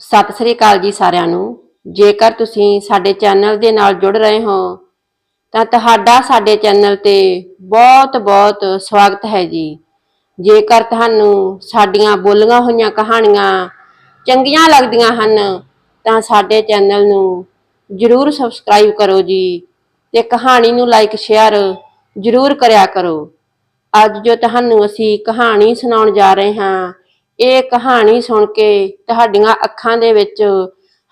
ਸਤਿ ਸ੍ਰੀ ਅਕਾਲ ਜੀ ਸਾਰਿਆਂ ਨੂੰ। ਜੇਕਰ ਤੁਸੀਂ ਸਾਡੇ ਚੈਨਲ ਦੇ ਨਾਲ ਜੁੜ ਰਹੇ ਹੋ, ਤਾਂ ਤੁਹਾਡਾ ਸਾਡੇ ਚੈਨਲ ਤੇ ਬਹੁਤ-ਬਹੁਤ ਸਵਾਗਤ ਹੈ ਜੀ। ਜੇਕਰ ਤੁਹਾਨੂੰ ਸਾਡੀਆਂ ਬੋਲੀਆਂ ਹੋਈਆਂ ਕਹਾਣੀਆਂ ਚੰਗੀਆਂ ਲੱਗਦੀਆਂ ਹਨ, ਤਾਂ ਸਾਡੇ ਚੈਨਲ ਨੂੰ ਜਰੂਰ ਸਬਸਕ੍ਰਾਈਬ ਕਰੋ ਜੀ ਤੇ ਕਹਾਣੀ ਨੂੰ ਲਾਈਕ ਸ਼ੇਅਰ ਜਰੂਰ ਕਰਿਆ ਕਰੋ। ਅੱਜ ਜੋ ਤੁਹਾਨੂੰ ਅਸੀਂ ਕਹਾਣੀ ਸੁਣਾਉਣ ਜਾ ਰਹੇ ਹਾਂ ਇਹ ਕਹਾਣੀ ਸੁਣ ਕੇ ਤੁਹਾਡੀਆਂ ਅੱਖਾਂ ਦੇ ਵਿੱਚ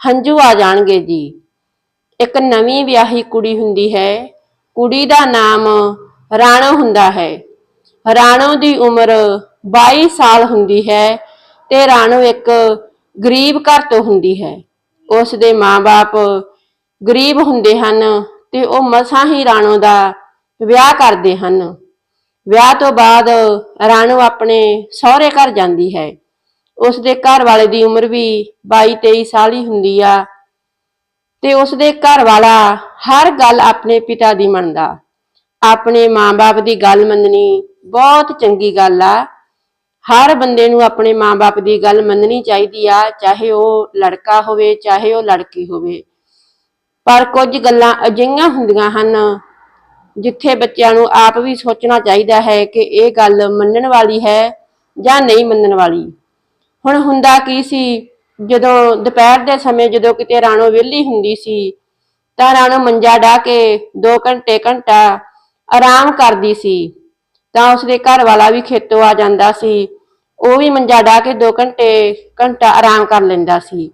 ਹੰਝੂ ਆ ਜਾਣਗੇ ਜੀ। ਇੱਕ ਨਵੀਂ ਵਿਆਹੀ ਕੁੜੀ ਹੁੰਦੀ ਹੈ। ਕੁੜੀ ਦਾ ਨਾਮ ਰਾਣੋ ਹੁੰਦਾ ਹੈ। ਰਾਣੋ ਦੀ ਉਮਰ 22 ਸਾਲ ਹੁੰਦੀ ਹੈ ਤੇ ਰਾਣੋ ਇੱਕ ਗਰੀਬ ਘਰ ਤੋਂ ਹੁੰਦੀ ਹੈ। ਉਸ ਦੇ ਮਾਪੇ ਗਰੀਬ ਹੁੰਦੇ ਹਨ ਤੇ ਉਹ ਮਸਾਂ ਹੀ ਰਾਣੋ ਦਾ ਵਿਆਹ ਕਰਦੇ ਹਨ। ਵਿਆਹ ਤੋਂ ਬਾਅਦ ਰਾਣੋ ਆਪਣੇ ਸਹੁਰੇ ਘਰ ਜਾਂਦੀ ਹੈ। ਉਸ ਦੇ ਘਰ ਵਾਲੇ ਦੀ ਉਮਰ ਵੀ 22 23 ਸਾਲ ਹੀ ਹੁੰਦੀ ਆ। ਤੇ ਉਸ ਦੇ ਘਰ ਵਾਲਾ ਹਰ ਗੱਲ ਆਪਣੇ ਪਿਤਾ ਦੀ ਮੰਨਦਾ। ਆਪਣੇ ਮਾਂ-ਬਾਪ ਦੀ ਗੱਲ ਮੰਨਣੀ ਬਹੁਤ ਚੰਗੀ ਗੱਲ ਆ। ਹਰ ਬੰਦੇ ਨੂੰ ਆਪਣੇ ਮਾਂ-ਬਾਪ ਦੀ ਗੱਲ ਮੰਨਣੀ ਚਾਹੀਦੀ ਆ, ਚਾਹੇ ਉਹ ਲੜਕਾ ਹੋਵੇ, ਚਾਹੇ ਉਹ ਲੜਕੀ ਹੋਵੇ। ਪਰ ਕੁਝ ਗੱਲਾਂ ਅਜਿਹੀਆਂ ਹੁੰਦੀਆਂ ਹਨ ਜਿੱਥੇ ਬੱਚਿਆਂ ਨੂੰ ਆਪ ਵੀ ਸੋਚਣਾ ਚਾਹੀਦਾ ਹੈ ਕਿ ਇਹ ਗੱਲ ਮੰਨਣ ਵਾਲੀ ਹੈ ਜਾਂ ਨਹੀਂ ਮੰਨਣ ਵਾਲੀ। ਹੁਣ ਹੁੰਦਾ ਕੀ ਸੀ? ਜਦੋਂ ਦੁਪਹਿਰ ਦੇ ਸਮੇਂ ਜਦੋਂ ਕਿਤੇ ਰਾਣੋ ਵਿਹਲੀ ਹੁੰਦੀ ਸੀ, ਤਾਂ ਰਾਣੋ ਮੰਜਾ ਢਾ ਕੇ 2 ਘੰਟੇ ਘੰਟਾ ਆਰਾਮ ਕਰਦੀ ਸੀ। ਤਾਂ ਉਸਦੇ ਘਰ ਵਾਲਾ ਵੀ ਖੇਤੋਂ ਆ ਜਾਂਦਾ ਸੀ। ਉਹ ਵੀ ਮੰਜਾ ਢਾ ਕੇ 2 ਘੰਟੇ ਘੰਟਾ ਆਰਾਮ ਕਰ ਲੈਂਦਾ ਸੀ।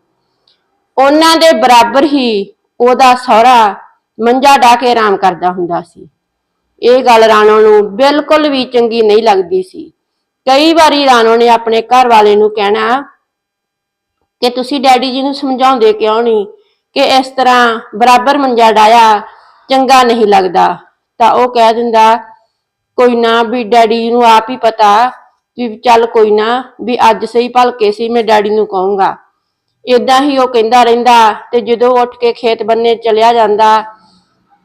ਉਹਨਾਂ ਦੇ ਬਰਾਬਰ ਹੀ ਉਹਦਾ ਸਹੁਰਾ ਮੰਜਾ ਢਾ ਕੇ ਆਰਾਮ ਕਰਦਾ ਹੁੰਦਾ ਸੀ। ਇਹ ਗੱਲ ਰਾਣੋ ਨੂੰ ਬਿਲਕੁਲ ਵੀ ਚੰਗੀ ਨਹੀਂ ਲੱਗਦੀ ਸੀ। ਕਈ ਵਾਰੀ ਰਾਣੋ ਨੇ ਆਪਣੇ ਘਰ ਵਾਲੇ ਨੂੰ ਕਹਿਣਾ ਕਿ ਤੁਸੀਂ ਡੈਡੀ ਜੀ ਨੂੰ ਸਮਝਾਉਂਦੇ ਕਿਉਂ ਨਹੀਂ ਕਿ ਇਸ ਤਰ੍ਹਾਂ ਬਰਾਬਰ ਮੰਜਾ ਡਾਇਆ, ਚੰਗਾ ਨਹੀਂ ਲੱਗਦਾ। ਤਾਂ ਉਹ ਕਹਿ ਦਿੰਦਾ, ਕੋਈ ਨਾ ਵੀ ਡੈਡੀ ਜੀ ਨੂੰ ਆਪ ਹੀ ਪਤਾ ਵੀ ਚੱਲ ਕੋਈ ਨਾ ਵੀ ਅੱਜ ਸਹੀ ਭਲਕੇ ਸੀ, ਮੈਂ ਡੈਡੀ ਨੂੰ ਕਹੂੰਗਾ। ਇਦਾਂ ਹੀ ਉਹ ਕਹਿੰਦਾ ਰਹਿੰਦਾ ਤੇ ਜਦੋਂ ਉੱਠ ਕੇ ਖੇਤ ਬੰਨੇ ਚਲਿਆ ਜਾਂਦਾ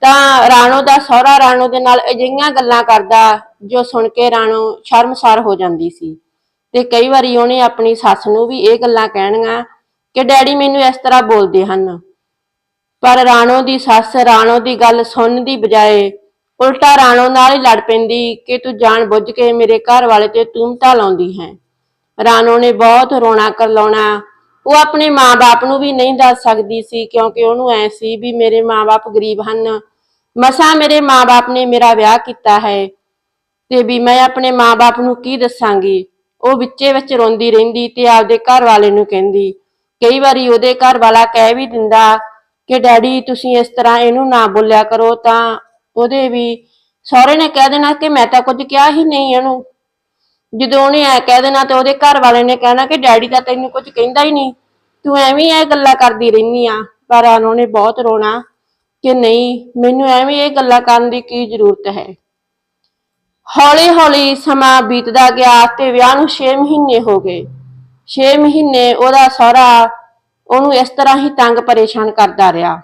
ਤਾਂ ਰਾਣੋ ਦਾ ਸਹੁਰਾ ਰਾਣੋ ਦੇ ਨਾਲ ਅਜਿਹੀਆਂ ਗੱਲਾਂ ਕਰਦਾ ਜੋ ਸੁਣ ਕੇ ਰਾਣੋ ਸ਼ਰਮਸਾਰ ਹੋ ਜਾਂਦੀ ਸੀ ਤੇ ਕਈ ਵਾਰੀ ਉਹਨੇ ਆਪਣੀ ਸੱਸ ਨੂੰ ਵੀ ਇਹ ਗੱਲਾਂ ਕਹਿਣੀਆਂ ਕਿ ਡੈਡੀ ਮੈਨੂੰ ਇਸ ਤਰ੍ਹਾਂ ਬੋਲਦੇ ਹਨ। ਪਰ ਰਾਣੋ ਦੀ ਸੱਸ ਰਾਣੋ ਦੀ ਗੱਲ ਸੁਣਨ ਦੀ ਬਜਾਏ ਉਲਟਾ ਰਾਣੋ ਨਾਲ ਹੀ ਲੜ ਪੈਂਦੀ ਕਿ ਤੂੰ ਜਾਣ ਬੁੱਝ ਕੇ ਮੇਰੇ ਘਰ ਵਾਲੇ ਤੇ ਤੂਮਤਾ ਲਾਉਂਦੀ ਹੈ। ਰਾਣੋ ਨੇ ਬਹੁਤ ਰੋਣਾ ਕਰ ਲਾਉਣਾ ਉਹ ਆਪਣੇ ਮਾਂ-ਬਾਪ ਨੂੰ ਵੀ ਨਹੀਂ ਦੱਸ ਸਕਦੀ ਸੀ, ਕਿਉਂਕਿ ਉਹਨੂੰ ਐ ਸੀ ਵੀ ਮੇਰੇ ਮਾਂ-ਬਾਪ ਗਰੀਬ ਹਨ। ਮਸਾਂ ਮੇਰੇ ਮਾਂ-ਬਾਪ ਨੇ ਮੇਰਾ ਵਿਆਹ ਕੀਤਾ ਹੈ ਤੇ ਵੀ ਮੈਂ ਆਪਣੇ ਮਾਂ-ਬਾਪ ਨੂੰ ਕੀ ਦੱਸਾਂਗੀ? ਉਹ ਵਿੱਚੇ ਵਿੱਚ ਰੋਂਦੀ ਰਹਿੰਦੀ ਤੇ ਆਪਦੇ ਘਰ ਵਾਲੇ ਨੂੰ ਕਹਿੰਦੀ। ਕਈ ਵਾਰੀ ਉਹਦੇ ਘਰ ਵਾਲਾ ਕਹਿ ਵੀ ਦਿੰਦਾ ਕਿ, ਡੈਡੀ, ਤੁਸੀਂ ਇਸ ਤਰ੍ਹਾਂ ਇਹਨੂੰ ਨਾ ਬੋਲਿਆ ਕਰੋ ਤਾਂ ਉਹਦੇ ਵੀ ਸਹੁਰੇ ਨੇ ਕਹਿ ਦੇਣਾ ਕਿ ਮੈਂ ਤਾਂ ਕੁਝ ਕਿਹਾ ਹੀ ਨਹੀਂ ਇਹਨੂੰ। ਜਦੋਂ ਉਹਨੇ ਐ ਕਹਿ ਦੇਣਾ ਤੇ ਉਹਦੇ ਘਰ ਵਾਲੇ ਨੇ ਕਹਿਣਾ ਕਿ ਡੈਡੀ ਤਾਂ ਤੈਨੂੰ ਕੁਝ ਕਹਿੰਦਾ ਹੀ ਨਹੀਂ, ਤੂੰ ਐਵੇਂ ਹੀ ਇਹ ਗੱਲਾਂ ਕਰਦੀ ਰਹਿਨੀ ਆ, ਪਰ ਉਹਨੇ ਬਹੁਤ ਰੋਣਾ ਕਿ ਨਹੀਂ, ਮੈਨੂੰ ਐਵੇਂ ਇਹ ਗੱਲਾਂ ਕਰਨ ਦੀ ਕੀ ਜ਼ਰੂਰਤ ਹੈ। ਹੌਲੀ-ਹੌਲੀ ਸਮਾਂ ਬੀਤਦਾ ਗਿਆ ਤੇ ਵਿਆਹ ਨੂੰ 6 ਮਹੀਨੇ ਹੋ ਗਏ। 6 ਮਹੀਨੇ ਉਹਦਾ ਸਹੁਰਾ ਉਹਨੂੰ ਇਸ ਤਰ੍ਹਾਂ ਹੀ ਤੰਗ ਪਰੇਸ਼ਾਨ ਕਰਦਾ ਰਿਹਾ।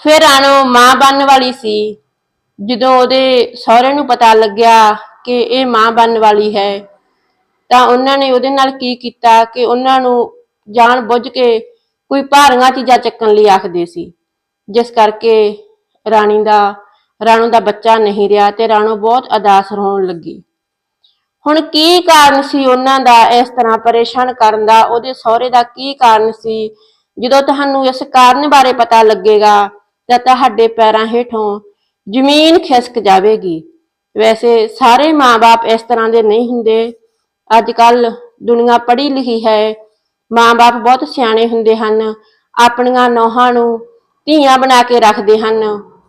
ਫਿਰ ਆਣੋ ਮਾਂ ਬਣਨ ਵਾਲੀ ਸੀ। ਜਦੋਂ ਉਹਦੇ ਸਹੁਰੇ ਨੂੰ ਪਤਾ ਲੱਗਿਆ ਕਿ ਇਹ ਮਾਂ ਬਣਨ ਵਾਲੀ ਹੈ। ਤਾਂ ਉਹਨਾਂ ਨੇ ਉਹਦੇ ਨਾਲ ਕੀ ਕੀਤਾ ਕਿ ਉਹਨਾਂ ਨੂੰ ਜਾਣ ਬੁੱਝ ਕੇ ਕੋਈ ਭਾਰੀਆਂ ਚੀਜ਼ਾਂ ਚੱਕਣ ਲਈ ਆਖਦੇ ਸੀ। ਜਿਸ ਕਰਕੇ ਰਾਣੀ ਦਾ, ਰਾਣੋ ਦਾ ਬੱਚਾ ਨਹੀਂ ਰਿਹਾ ਤੇ ਰਾਣੋ ਬਹੁਤ ਅਦਾਸ ਹੋਣ ਲੱਗੀ। ਹੁਣ ਕੀ ਕਾਰਨ ਸੀ ਉਹਨਾਂ ਦਾ ਇਸ ਤਰ੍ਹਾਂ ਪਰੇਸ਼ਾਨ ਕਰਨ ਦਾ? ਉਹਦੇ ਸਹੁਰੇ ਦਾ ਕੀ ਕਾਰਨ ਸੀ? ਜਦੋਂ ਤੁਹਾਨੂੰ ਇਸ ਕਾਰਨ ਬਾਰੇ ਪਤਾ ਲੱਗੇਗਾ ਤਾਂ ਤੁਹਾਡੇ ਪੈਰਾਂ ਹੇਠੋਂ ਜ਼ਮੀਨ ਖਿਸਕ ਜਾਵੇਗੀ। ਵੈਸੇ ਸਾਰੇ ਮਾਪੇ ਇਸ ਤਰ੍ਹਾਂ ਦੇ ਨਹੀਂ ਹੁੰਦੇ। ਅੱਜ ਕੱਲ ਦੁਨੀਆ ਪੜ੍ਹੀ ਲਿਖੀ ਹੈ। ਮਾਪੇ ਬਹੁਤ ਸਿਆਣੇ ਹੁੰਦੇ ਹਨ। ਆਪਣੀਆਂ ਨੌਹਾਂ ਨੂੰ ਧੀਆਂ ਬਣਾ ਕੇ ਰੱਖਦੇ ਹਨ।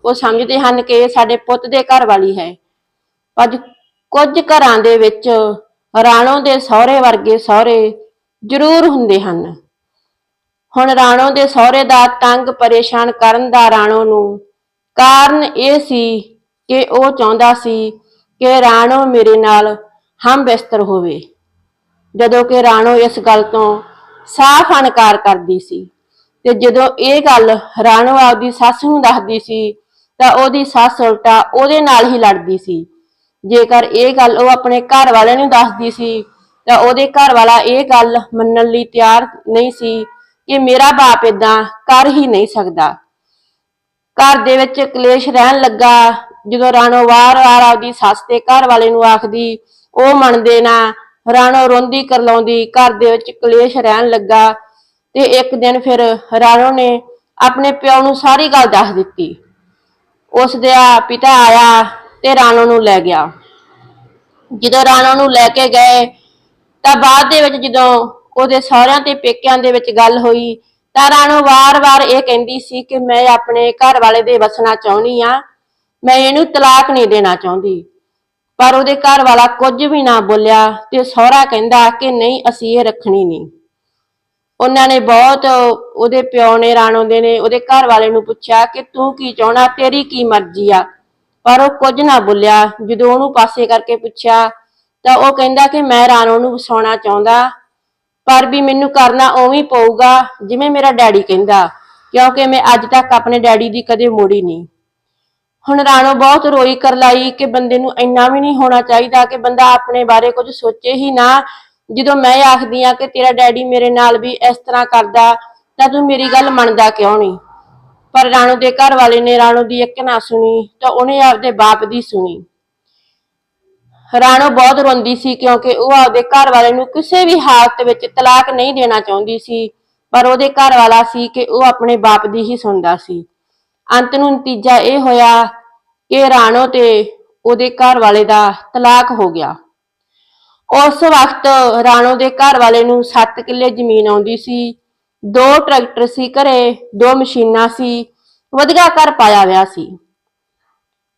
ਉਹ ਸਮਝਦੇ ਹਨ ਕਿ ਇਹ ਸਾਡੇ ਪੁੱਤ ਦੇ ਘਰ ਵਾਲੀ ਹੈ। ਅੱਜ ਕੁਝ ਘਰਾਂ ਦੇ ਵਿੱਚ ਰਾਣੋ ਦੇ ਸਹੁਰੇ ਵਰਗੇ ਸਹੁਰੇ ਜ਼ਰੂਰ ਹੁੰਦੇ ਹਨ। ਹੁਣ ਰਾਣੋ ਦੇ ਸਹੁਰੇ ਦਾ ਤੰਗ ਪਰੇਸ਼ਾਨ ਕਰਨ ਦਾ ਰਾਣੋ ਨੂੰ ਕਾਰਨ ਇਹ ਸੀ ਕਿ ਉਹ ਚਾਹੁੰਦਾ ਸੀ ਕਿ ਰਾਣੋ ਮੇਰੇ ਨਾਲ ਹਮ ਬਿਸਤਰ ਹੋਵੇ। ਜਦੋਂ ਕਿ ਰਾਣੋ ਇਸ ਗੱਲ ਤੋਂ ਸਾਫ਼ ਇਨਕਾਰ ਕਰਦੀ ਸੀ ਤੇ ਜਦੋਂ ਇਹ ਗੱਲ ਰਾਣੋ ਆਪਦੀ ਸੱਸ ਨੂੰ ਦੱਸਦੀ ਸੀ, ਤਾਂ ਉਹਦੀ ਸੱਸ ਉਲਟਾ ਉਹਦੇ ਨਾਲ ਹੀ ਲੜਦੀ ਸੀ। ਜੇਕਰ ਇਹ ਗੱਲ ਉਹ ਆਪਣੇ ਘਰ ਵਾਲਿਆਂ ਨੂੰ ਦੱਸਦੀ ਸੀ, ਤਾਂ ਉਹਦੇ ਘਰ ਵਾਲਾ ਇਹ ਗੱਲ ਮੰਨਣ ਲਈ ਤਿਆਰ ਨਹੀਂ ਸੀ ਕਿ ਮੇਰਾ ਬਾਪ ਇਦਾਂ ਕਰ ਹੀ ਨਹੀਂ ਸਕਦਾ। ਘਰ ਦੇ ਵਿੱਚ ਕਲੇਸ਼ ਰਹਿਣ ਲੱਗਾ ਜਦੋਂ ਰਾਣੋ ਵਾਰ-ਵਾਰ ਆਪਦੀ ਸੱਸ ਤੇ ਘਰ ਵਾਲੇ ਨੂੰ ਆਖਦੀ, ਉਹ ਮੰਨਦੇ ਨਾ। ਰਾਣੋ ਰੋਂਦੀ ਕਰਲਾਉਂਦੀ, ਘਰ ਦੇ ਵਿੱਚ ਕਲੇਸ਼ ਰਹਿਣ ਲੱਗਾ ਤੇ ਇੱਕ ਦਿਨ ਫਿਰ ਰਾਣੋ ਨੇ ਆਪਣੇ ਪਿਓ ਨੂੰ ਸਾਰੀ ਗੱਲ ਦੱਸ ਦਿੱਤੀ। ਉਸ ਦਾ ਪਿਤਾ ਆਇਆ ਤੇ ਰਾਣੋ ਨੂੰ ਲੈ ਗਿਆ। ਜਦੋਂ ਰਾਣੋ ਨੂੰ ਲੈ ਕੇ ਗਏ, ਤਾਂ ਬਾਅਦ ਦੇ ਵਿੱਚ ਜਦੋਂ ਉਹਦੇ ਸਹੁਰਿਆਂ ਤੇ ਪੇਕਿਆਂ ਦੇ ਵਿੱਚ ਗੱਲ ਹੋਈ, ਤਾਂ ਰਾਣੋ ਵਾਰ-ਵਾਰ ਇਹ ਕਹਿੰਦੀ ਸੀ ਕਿ ਮੈਂ ਆਪਣੇ ਘਰ ਵਾਲੇ ਦੇ ਵਸਣਾ ਚਾਹੁੰਦੀ ਆ ਮੈਂ ਇਹਨੂੰ ਤਲਾਕ ਨਹੀਂ ਦੇਣਾ ਚਾਹੁੰਦੀ। ਪਰ ਉਹਦੇ ਘਰ ਵਾਲਾ ਕੁਝ ਵੀ ਨਾ ਬੋਲਿਆ ਤੇ ਸਹੁਰਾ ਕਹਿੰਦਾ ਕਿ ਨਹੀਂ, ਅਸੀਂ ਇਹ ਰੱਖਣੀ ਨਹੀਂ। ਉਹਨਾਂ ਨੇ ਬਹੁਤ ਉਹਦੇ ਪਿਓ ਨੇ, ਰਾਣੋ ਦੇ ਨੇ, ਉਹਦੇ ਘਰ ਵਾਲੇ ਨੂੰ ਪੁੱਛਿਆ ਕਿ ਤੂੰ ਕੀ ਚਾਹਣਾ ਤੇਰੀ ਕੀ ਮਰਜ਼ੀ ਆ। ਪਰ ਉਹ ਕੁਝ ਨਾ ਬੋਲਿਆ। ਜਦੋਂ ਉਹਨੂੰ ਪਾਸੇ ਕਰਕੇ ਪੁੱਛਿਆ ਤਾਂ ਉਹ ਕਹਿੰਦਾ ਕਿ ਮੈਂ ਰਾਣੋ ਨੂੰ ਵਸਾਉਣਾ ਚਾਹੁੰਦਾ, ਪਰ ਵੀ ਮੈਨੂੰ ਕਰਨਾ ਉਵੇਂ ਪਊਗਾ, ਜਿਵੇਂ ਮੇਰਾ ਡੈਡੀ ਕਹਿੰਦਾ, ਕਿਉਂਕਿ ਮੈਂ ਅੱਜ ਤੱਕ ਆਪਣੇ ਡੈਡੀ ਦੀ ਕਦੇ ਮੋੜੀ ਨਹੀਂ। ਹੁਣ ਰਾਣੋ ਬਹੁਤ ਰੋਈ ਕਰ ਲਾਈ ਕਿ ਬੰਦੇ ਨੂੰ ਇੰਨਾ ਵੀ ਨਹੀਂ ਹੋਣਾ ਚਾਹੀਦਾ ਕਿ ਬੰਦਾ ਆਪਣੇ ਬਾਰੇ ਕੁਝ ਸੋਚੇ ਹੀ ਨਾ। ਜਦੋਂ ਮੈਂ ਆਖਦੀ ਆ ਕਿ ਤੇਰਾ ਡੈਡੀ ਮੇਰੇ ਨਾਲ ਵੀ ਇਸ ਤਰ੍ਹਾਂ ਕਰਦਾ, ਤਾਂ ਤੂੰ ਮੇਰੀ ਗੱਲ ਮੰਨਦਾ ਕਿਉਂ ਨਹੀਂ? ਪਰ ਰਾਣੋ ਦੇ ਘਰ ਵਾਲੇ ਨੇ ਰਾਣੋ ਦੀ ਇੱਕ ਨਾ ਸੁਣੀ, ਤਾਂ ਉਹਨੇ ਆਪਦੇ ਬਾਪ ਦੀ ਸੁਣੀ। ਰਾਣੋ ਬਹੁਤ ਰੋਂਦੀ ਸੀ ਕਿਉਂਕਿ ਉਹ ਆਪਦੇ ਘਰ ਵਾਲੇ ਨੂੰ ਕਿਸੇ ਵੀ ਹਾਲਤ ਵਿੱਚ ਤਲਾਕ ਨਹੀਂ ਦੇਣਾ ਚਾਹੁੰਦੀ ਸੀ, ਪਰ ਉਹਦੇ ਘਰ ਵਾਲਾ ਸੀ ਕਿ ਉਹ ਆਪਣੇ ਬਾਪ ਦੀ ਹੀ ਸੁਣਦਾ ਸੀ। ਅੰਤ ਨੂੰ ਨਤੀਜਾ ਇਹ ਹੋਇਆ ਕਿ ਰਾਣੋ ਤੇ ਉਹਦੇ ਘਰ ਵਾਲੇ ਦਾ ਤਲਾਕ ਹੋ ਗਿਆ। ਉਸ ਵਕਤ ਰਾਣੋ ਦੇ ਘਰ ਵਾਲੇ ਨੂੰ 7 ਕਿੱਲੇ ਜ਼ਮੀਨ ਆਉਂਦੀ ਸੀ, ਦੋ ਟਰੈਕਟਰ ਸੀ ਘਰੇ, ਦੋ ਮਸ਼ੀਨਾਂ ਸੀ, ਵਧੀਆ ਘਰ ਪਾਇਆ ਹੋਇਆ ਸੀ।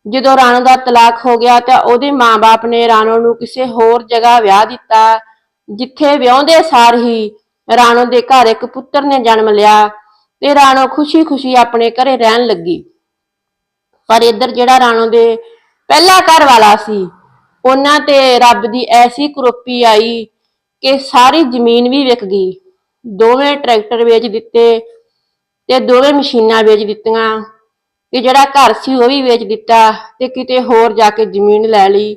ਜਦੋਂ ਰਾਣੋ ਦਾ ਤਲਾਕ ਹੋ ਗਿਆ ਤਾਂ ਉਹਦੇ ਮਾਪੇ ਨੇ ਰਾਣੋ ਨੂੰ ਕਿਸੇ ਹੋਰ ਜਗ੍ਹਾ ਵਿਆਹ ਦਿੱਤਾ, ਜਿੱਥੇ ਵਿਆਹੁੰਦੇ ਸਾਰ ਹੀ ਰਾਣੋ ਦੇ ਘਰ ਇੱਕ ਪੁੱਤਰ ਨੇ ਜਨਮ ਲਿਆ। ਤੇ ਰਾਣੋ ਖੁਸ਼ੀ-ਖੁਸ਼ੀ ਆਪਣੇ ਘਰੇ ਰਹਿਣ ਲੱਗੀ। ਪਰ ਇੱਧਰ ਜਿਹੜਾ ਰਾਣੋ ਦੇ ਪਹਿਲਾ ਘਰ ਵਾਲਾ ਸੀ, ਉਹਨਾਂ ਤੇ ਰੱਬ ਦੀ ਐਸੀ ਕਰੋਪੀ ਆਈ ਕਿ ਸਾਰੀ ਜ਼ਮੀਨ ਵੀ ਵਿਕ ਗਈ। ਦੋਵੇਂ ਟਰੈਕਟਰ ਵੇਚ ਦਿੱਤੇ ਤੇ ਦੋਵੇਂ ਮਸ਼ੀਨਾਂ ਵੇਚ ਦਿੱਤੀਆਂ ਤੇ ਜਿਹੜਾ ਘਰ ਸੀ ਉਹ ਵੀ ਵੇਚ ਦਿੱਤਾ ਤੇ ਕਿਤੇ ਹੋਰ ਜਾ ਕੇ ਜ਼ਮੀਨ ਲੈ ਲਈ।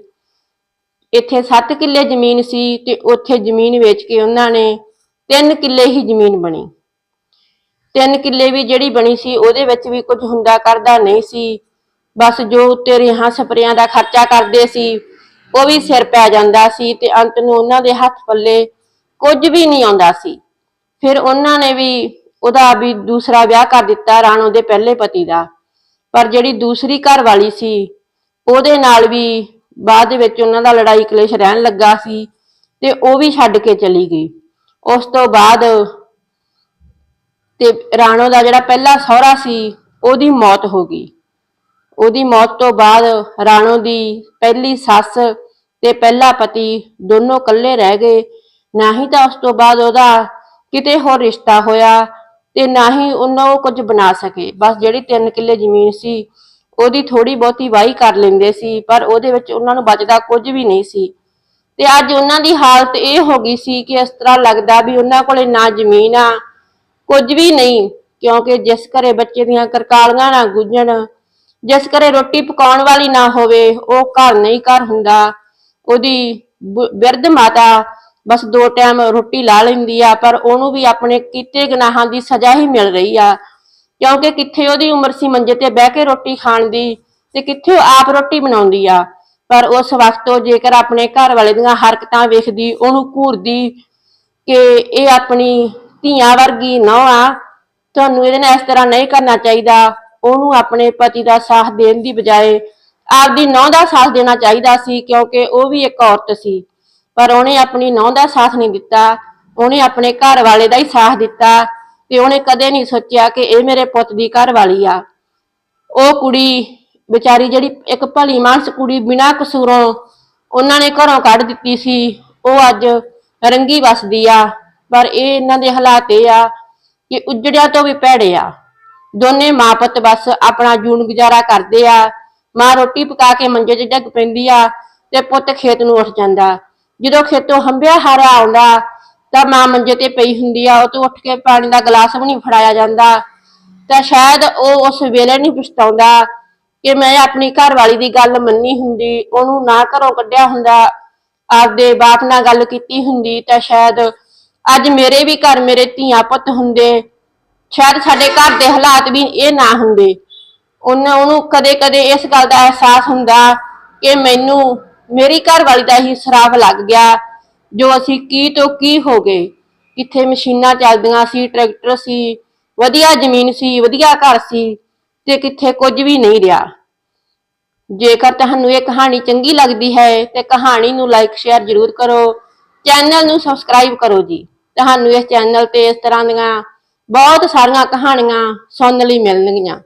ਇੱਥੇ 7 ਕਿੱਲੇ ਜ਼ਮੀਨ ਸੀ ਤੇ ਉੱਥੇ ਜ਼ਮੀਨ ਵੇਚ ਕੇ ਉਹਨਾਂ ਨੇ 3 ਕਿੱਲੇ ਹੀ ਜ਼ਮੀਨ ਬਣੀ। ਤਿੰਨ ਕਿੱਲੇ ਵੀ ਜਿਹੜੀ ਬਣੀ ਸੀ, ਉਹਦੇ ਵਿੱਚ ਵੀ ਕੁਝ ਹੁੰਦਾ ਕਰਦਾ ਨਹੀਂ ਸੀ। ਬਸ ਜੋ ਉੱਤੇ ਰਿਹਾਂ ਸਪਰੇਆਂ ਦਾ ਖਰਚਾ ਕਰਦੇ ਸੀ, ਉਹ ਵੀ ਸਿਰ ਪੈ ਜਾਂਦਾ ਸੀ ਤੇ ਅੰਤ ਨੂੰ ਉਹਨਾਂ ਦੇ ਹੱਥ ਪੱਲੇ ਕੁਝ ਵੀ ਨਹੀਂ ਆਉਂਦਾ ਸੀ। ਫਿਰ ਉਹਨਾਂ ਨੇ ਵੀ ਉਹਦਾ ਵੀ ਦੂਸਰਾ ਵਿਆਹ ਕਰ ਦਿੱਤਾ ਰਾਣੋ ਦੇ ਪਹਿਲੇ ਪਤੀ ਦਾ। ਪਰ ਜਿਹੜੀ ਦੂਸਰੀ ਘਰ ਵਾਲੀ ਸੀ, ਉਹਦੇ ਨਾਲ ਵੀ ਬਾਅਦ ਦੇ ਵਿੱਚ ਉਹਨਾਂ ਦਾ ਲੜਾਈ ਕਲੇਸ਼ ਰਹਿਣ ਲੱਗਾ ਸੀ ਤੇ ਉਹ ਵੀ ਛੱਡ ਕੇ ਚਲੀ ਗਈ। ਉਸ ਤੋਂ ਬਾਅਦ ਤੇ ਰਾਣੋ ਦਾ ਜਿਹੜਾ ਪਹਿਲਾ ਸਹੁਰਾ ਸੀ, ਉਹਦੀ ਮੌਤ ਹੋ ਗਈ। ਉਹਦੀ ਮੌਤ ਤੋਂ ਬਾਅਦ ਰਾਣੋ ਦੀ ਪਹਿਲੀ ਸੱਸ ਤੇ ਪਹਿਲਾ ਪਤੀ ਦੋਨੋਂ ਇਕੱਲੇ ਰਹਿ ਗਏ। ਨਾ ਹੀ ਤਾਂ ਉਸ ਤੋਂ ਬਾਅਦ ਉਹਦਾ ਕਿਤੇ ਹੋਰ ਰਿਸ਼ਤਾ ਹੋਇਆ ਤੇ ਨਾ ਹੀ ਉਹਨਾਂ ਉਹ ਕੁਝ ਬਣਾ ਸਕੇ। ਬਸ ਜਿਹੜੀ 3 ਕਿੱਲੇ ਜ਼ਮੀਨ ਸੀ, ਉਹਦੀ ਥੋੜੀ ਬਹੁਤੀ ਵਾਹੀ ਕਰ ਲੈਂਦੇ ਸੀ, ਪਰ ਉਹਦੇ ਵਿੱਚ ਉਹਨਾਂ ਨੂੰ ਬਚਦਾ ਕੁਝ ਵੀ ਨਹੀਂ ਸੀ। ਤੇ ਅੱਜ ਉਹਨਾਂ ਦੀ ਹਾਲਤ ਇਹ ਹੋ ਗਈ ਸੀ ਕਿ ਇਸ ਤਰ੍ਹਾਂ ਲੱਗਦਾ ਵੀ ਉਹਨਾਂ ਕੋਲੇ ਨਾ ਜ਼ਮੀਨ ਆ ਕੁਝ ਵੀ ਨਹੀਂ, ਕਿਉਂਕਿ ਜਿਸ ਘਰੇ ਬੱਚੇ ਦੀਆਂ ਕਰਕਾਲੀਆਂ ਨਾ ਗੁੱਜਣ ਜਿਸ ਘਰੇ ਰੋਟੀ ਪਕਾਉਣ ਵਾਲੀ ਨਾ ਹੋਵੇ, ਉਹ ਘਰ ਨਹੀਂ ਘਰ ਹੁੰਦਾ। ਉਹਦੀ ਬਿਰਧ ਮਾਤਾ ਬਸ ਦੋ ਟਾਈਮ ਰੋਟੀ ਲਾ ਲੈਂਦੀ ਆ, ਪਰ ਉਹਨੂੰ ਵੀ ਆਪਣੇ ਕੀਤੇ ਗੁਨਾਹਾਂ ਦੀ ਸਜ਼ਾ ਹੀ ਮਿਲ ਰਹੀ ਆ। ਕਿਉਂਕਿ ਕਿੱਥੇ ਉਹਦੀ ਉਮਰ ਸੀ ਮੰਜੇ ਤੇ ਬਹਿ ਕੇ ਰੋਟੀ ਖਾਣ ਦੀ, ਤੇ ਕਿੱਥੇ ਉਹ ਆਪ ਰੋਟੀ ਬਣਾਉਂਦੀ ਆ। ਪਰ ਉਸ ਵਕਤ ਉਹ ਜੇਕਰ ਆਪਣੇ ਘਰ ਵਾਲੇ ਦੀਆਂ ਹਰਕਤਾਂ ਵੇਖਦੀ, ਉਹਨੂੰ ਘੂਰਦੀ ਕਿ ਇਹ ਆਪਣੀ ਧੀਆਂ ਵਰਗੀ ਨੌਂ ਆ। ਤੁਹਾਨੂੰ ਇਹਦੇ ਨਾਲ ਇਸ ਤਰ੍ਹਾਂ ਨਹੀਂ ਕਰਨਾ ਚਾਹੀਦਾ। ਉਹਨੂੰ ਆਪਣੇ ਪਤੀ ਦਾ ਸਾਥ ਦੇਣ ਦੀ ਬਜਾਏ ਆਪਦੀ ਨੌਂ ਦਾ ਸਾਥ ਦੇਣਾ ਚਾਹੀਦਾ ਸੀ, ਕਿਉਂਕਿ ਉਹ ਵੀ ਇੱਕ ਔਰਤ ਸੀ। ਪਰ ਉਹਨੇ ਆਪਣੀ ਨੌਂ ਦਾ ਸਾਥ ਨਹੀਂ ਦਿੱਤਾ। ਉਹਨੇ ਆਪਣੇ ਘਰ ਵਾਲੇ ਦਾ ਹੀ ਸਾਥ ਦਿੱਤਾ ਤੇ ਉਹਨੇ ਕਦੇ ਨਹੀਂ ਸੋਚਿਆ ਕਿ ਇਹ ਮੇਰੇ ਪੁੱਤ ਦੀ ਘਰ ਵਾਲੀ ਆ। ਉਹ ਕੁੜੀ ਵਿਚਾਰੀ ਜਿਹੜੀ ਇੱਕ ਭਲੀ ਮਾਨਸ ਕੁੜੀ ਬਿਨਾਂ ਕਸੂਰੋਂ ਉਹਨਾਂ ਨੇ ਘਰੋਂ ਕੱਢ ਦਿੱਤੀ ਸੀ, ਉਹ ਅੱਜ ਰੰਗੀ ਵਸਦੀ ਆ। ਪਰ ਇਹ ਇਹਨਾਂ ਦੇ ਹਾਲਾਤ ਇਹ ਆ ਕਿ ਉਜੜਿਆ ਤੋਂ ਵੀ ਭੈੜੇ ਆ। ਦੋਨੇ ਮਾਂ ਪੁੱਤ ਬਸ ਆਪਣਾ ਜੂਨ ਗੁਜ਼ਾਰਾ ਕਰਦੇ ਆ। ਮਾਂ ਰੋਟੀ ਪਕਾ ਕੇ ਮੰਜੇ 'ਚ ਡੱਗ ਪੈਂਦੀ ਆ ਤੇ ਪੁੱਤ ਖੇਤ ਨੂੰ ਉੱਠ ਜਾਂਦਾ। ਜਦੋਂ ਖੇਤੋਂ ਹੰਬਿਆ ਹਾਰਿਆ ਆਉਂਦਾ, ਤਾਂ ਮਾਂ ਮੰਜੇ ਤੇ ਪਈ ਹੁੰਦੀ ਆ। ਉਹ ਤੋਂ ਉੱਠ ਕੇ ਪਾਣੀ ਦਾ ਗਲਾਸ ਵੀ ਨਹੀਂ ਫੜਾਇਆ ਜਾਂਦਾ। ਤਾਂ ਸ਼ਾਇਦ ਉਹ ਉਸ ਵੇਲੇ ਨਹੀਂ ਪਛਤਾਉਂਦਾ ਕਿ ਮੈਂ ਆਪਣੀ ਘਰਵਾਲੀ ਦੀ ਗੱਲ ਮੰਨੀ ਹੁੰਦੀ, ਉਹਨੂੰ ਨਾ ਘਰੋਂ ਕੱਢਿਆ ਹੁੰਦਾ, ਆਪਦੇ ਬਾਪ ਨਾਲ ਗੱਲ ਕੀਤੀ ਹੁੰਦੀ, ਤਾਂ ਸ਼ਾਇਦ ਅੱਜ ਮੇਰੇ ਵੀ ਘਰ ਮੇਰੇ ਧੀਆਂ ਪੁੱਤ ਹੁੰਦੇ, ਸ਼ਾਇਦ ਸਾਡੇ ਘਰ ਦੇ ਹਾਲਾਤ ਵੀ ਇਹ ਨਾ ਹੁੰਦੇ। ਉਹਨਾਂ ਉਹਨੂੰ ਕਦੇ-ਕਦੇ ਇਸ ਗੱਲ ਦਾ ਅਹਿਸਾਸ ਹੁੰਦਾ ਕਿ ਮੈਨੂੰ ਮੇਰੀ ਘਰ ਵਾਲੀ ਦਾ ਹੀ ਸਰਾਪ ਲੱਗ ਗਿਆ, ਜੋ ਅਸੀਂ ਕੀ ਤੋਂ ਕੀ ਹੋ ਗਏ। ਕਿੱਥੇ ਮਸ਼ੀਨਾਂ ਚੱਲਦੀਆਂ ਸੀ, ਟਰੈਕਟਰ ਸੀ, ਵਧੀਆ ਜ਼ਮੀਨ ਸੀ, ਵਧੀਆ ਘਰ ਸੀ ਤੇ ਕਿੱਥੇ ਕੁਝ ਵੀ ਨਹੀਂ ਰਿਹਾ। ਜੇਕਰ ਤੁਹਾਨੂੰ ਇਹ ਕਹਾਣੀ ਚੰਗੀ ਲੱਗਦੀ ਹੈ ਤੇ ਕਹਾਣੀ ਨੂੰ ਲਾਈਕ ਸ਼ੇਅਰ ਜ਼ਰੂਰ ਕਰੋ। ਚੈਨਲ ਨੂੰ ਸਬਸਕ੍ਰਾਈਬ ਕਰੋ ਜੀ। ਤੁਹਾਨੂੰ ਇਸ ਚੈਨਲ ਤੇ ਇਸ ਤਰ੍ਹਾਂ ਦੀਆਂ ਬਹੁਤ ਸਾਰੀਆਂ ਕਹਾਣੀਆਂ ਸੁਣਨ ਲਈ ਮਿਲਣਗੀਆਂ।